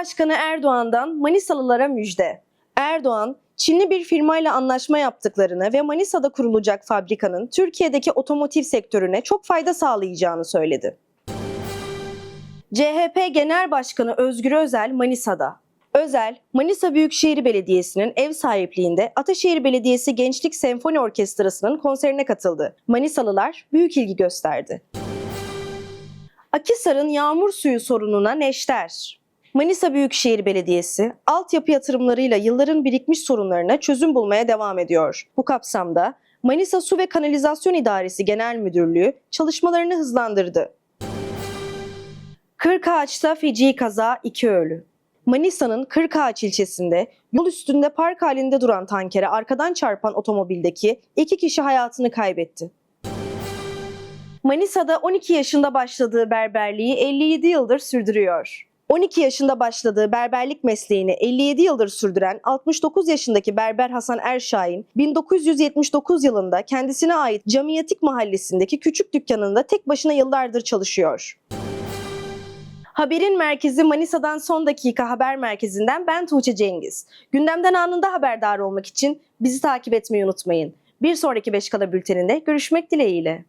Cumhurbaşkanı Erdoğan'dan Manisalılara müjde. Erdoğan, Çinli bir firmayla anlaşma yaptıklarını ve Manisa'da kurulacak fabrikanın Türkiye'deki otomotiv sektörüne çok fayda sağlayacağını söyledi. CHP Genel Başkanı Özgür Özel Manisa'da. Özel, Manisa Büyükşehir Belediyesi'nin ev sahipliğinde Ataşehir Belediyesi Gençlik Senfoni Orkestrası'nın konserine katıldı. Manisalılar büyük ilgi gösterdi. Akisar'ın yağmur suyu sorununa neşter. Manisa Büyükşehir Belediyesi, altyapı yatırımlarıyla yılların birikmiş sorunlarına çözüm bulmaya devam ediyor. Bu kapsamda Manisa Su ve Kanalizasyon İdaresi Genel Müdürlüğü çalışmalarını hızlandırdı. Kırkağaç'ta feci kaza iki ölü. Manisa'nın Kırkağaç ilçesinde yol üstünde park halinde duran tankere arkadan çarpan otomobildeki iki kişi hayatını kaybetti. Manisa'da 12 yaşında başladığı berberliği 57 yıldır sürdürüyor. 12 yaşında başladığı berberlik mesleğini 57 yıldır sürdüren 69 yaşındaki berber Hasan Erşahin, 1979 yılında kendisine ait Camiyatik Mahallesi'ndeki küçük dükkanında tek başına yıllardır çalışıyor. Haberin merkezi Manisa'dan son dakika haber merkezinden ben Tuğçe Cengiz. Gündemden anında haberdar olmak için bizi takip etmeyi unutmayın. Bir sonraki Beşkala bülteninde görüşmek dileğiyle.